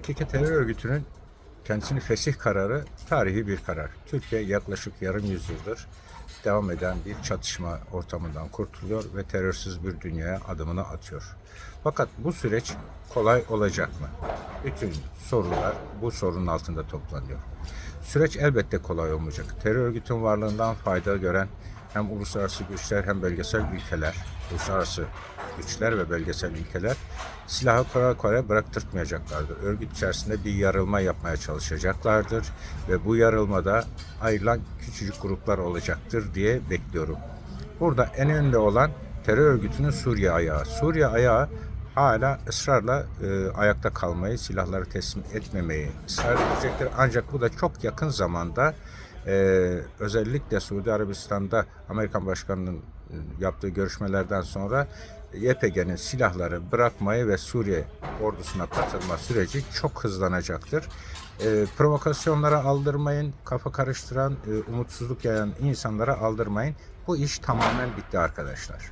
PKK terör örgütünün kendisini fesih kararı tarihi bir karar. Türkiye yaklaşık yarım yüzyıldır devam eden bir çatışma ortamından kurtuluyor ve terörsüz bir dünyaya adımını atıyor. Fakat bu süreç kolay olacak mı? Bütün sorular bu sorunun altında toplanıyor. Süreç elbette kolay olmayacak. Terör örgütün varlığından fayda gören hem uluslararası güçler hem bölgesel ülkeler, uluslararası güçler ve bölgesel ülkeler silahı kolay kolay bıraktırtmayacaklardır. Örgüt içerisinde bir yarılma yapmaya çalışacaklardır ve bu yarılmada ayrılan küçücük gruplar olacaktır diye bekliyorum. Burada en önde olan terör örgütünün Suriye ayağı. Suriye ayağı hala ısrarla e, ayakta kalmayı, silahları teslim etmemeyi ısrar edecektir. Ancak bu da çok yakın zamanda e, özellikle Suudi Arabistan'da Amerikan Başkanı'nın e, yaptığı görüşmelerden sonra YPG'nin silahları bırakmayı ve Suriye ordusuna katılma süreci çok hızlanacaktır. E, provokasyonlara aldırmayın, kafa karıştıran, e, umutsuzluk yayan insanlara aldırmayın. Bu iş tamamen bitti arkadaşlar.